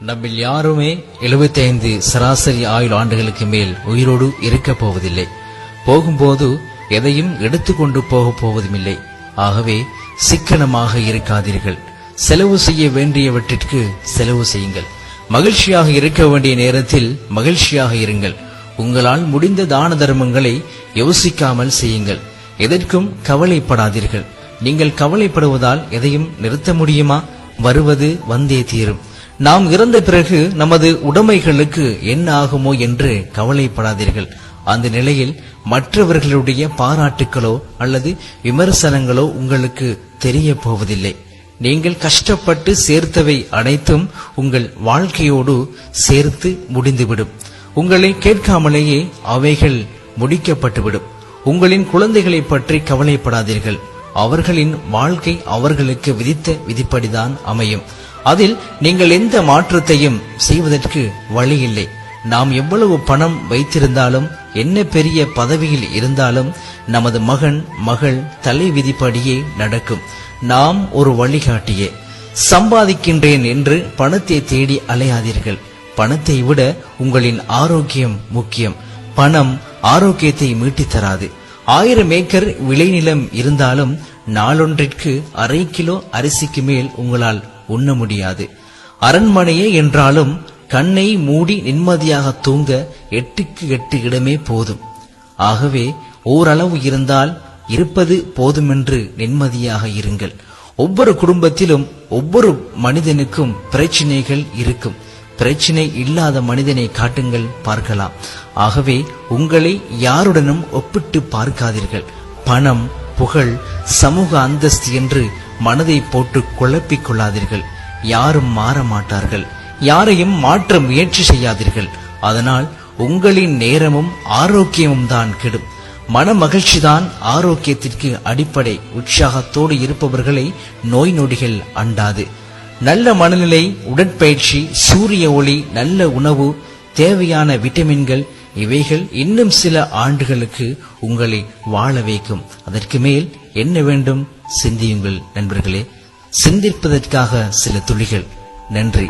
நம்மில் யாருமே 75 சராசரி ஆயுள் ஆண்டுகளுக்கு மேல் உயிரோடு இருக்கப் போவதில்லை. போகும்போது எதையும் எடுத்துக்கொண்டு போகப் போவதுமில்லை. ஆகவே சிக்கனமாக இருக்காதீர்கள். செலவு செய்ய வேண்டியவற்றிற்கு செலவு செய்யுங்கள். மகிழ்ச்சியாக இருக்க வேண்டிய நேரத்தில் மகிழ்ச்சியாக இருங்கள். உங்களால் முடிந்த தான தர்மங்களை யோசிக்காமல் செய்யுங்கள். எதற்கும் கவலைப்படாதீர்கள். நீங்கள் கவலைப்படுவதால் எதையும் நிறுத்த முடியுமா? வருவது வந்தே தீரும். நாம் இறந்த பிறகு நமது உடைமைகளுக்கு என்ன ஆகுமோ என்று கவலைப்படாதீர்கள். அந்த நிலையில் மற்றவர்களுடைய பாராட்டுக்களோ அல்லது விமர்சனங்களோ உங்களுக்கு தெரிய போவதில்லை நீங்கள் கஷ்டப்பட்டு சேர்த்தவை அனைத்தும் உங்கள் வாழ்க்கையோடு சேர்த்து முடிந்துவிடும். உங்களை கேட்காமலேயே அவைகள் முடிக்கப்பட்டுவிடும். உங்களின் குழந்தைகளை பற்றி கவலைப்படாதீர்கள். அவர்களின் வாழ்க்கை அவர்களுக்கு விதித்த விதிப்படிதான் அமையும். அதில் நீங்கள் எந்த மாற்றத்தையும் செய்வதற்கு வழியில்லை. நாம் எவ்வளவு பணம் வைத்திருந்தாலும் என்ன பெரிய பதவியில் இருந்தாலும் நமது மகன் மகள் தலை விதிப்படியே நடக்கும். நாம் ஒரு வழிகாட்டியே. சம்பாதிக்கின்றேன் என்று பணத்தை தேடி அலையாதீர்கள். பணத்தை விட உங்களின் ஆரோக்கியம் முக்கியம். பணம் ஆரோக்கியத்தை மீட்டித் தராது. ஆயிரம் ஏக்கர் விளைநிலம் இருந்தாலும் நாளொன்றிற்கு அரை கிலோ அரிசிக்கு மேல் உங்களால் உண்ண முடியாது. அரண்மனையே என்றாலும் கண்ணை மூடி நிம்மதியாக தூங்க எட்டுக்கு எட்டு இடமே போதும். ஆகவே ஓரளவு இருந்தால் இருப்பது போதுமென்று நிம்மதியாக இருங்கள். ஒவ்வொரு குடும்பத்திலும் ஒவ்வொரு மனிதனுக்கும் பிரச்சனைகள் இருக்கும். பிரச்சனை இல்லாத மனிதனை காட்டுங்கள் பார்க்கலாம். ஆகவே உங்களை யாருடனும் ஒப்பிட்டு பார்க்காதீர்கள். பணம் புகழ் சமூக அந்தஸ்து என்று மனதை போட்டு குழப்பிக் கொள்ளாதீர்கள். யாரும் மாற மாட்டார்கள். யாரையும் மாற்ற முயற்சி செய்யாதீர்கள். அதனால் உங்களின் நேரமும் ஆரோக்கியமும் தான் கெடும். மன மகிழ்ச்சிதான் ஆரோக்கியத்திற்கு அடிப்படை. உற்சாகத்தோடு இருப்பவர்களை நோய் நொடிகள் அண்டாது. நல்ல மனநிலை உடற்பயிற்சி சூரிய ஒளி நல்ல உணவு தேவையான விட்டமின்கள் இவைகள் இன்னும் சில ஆண்டுகளுக்கு உங்களை வாழ வைக்கும். அதற்கு மேல் என்ன வேண்டும்? சிந்தியுங்கள் நண்பர்களே. சிந்திப்பதற்காக சில துளிகள். நன்றி.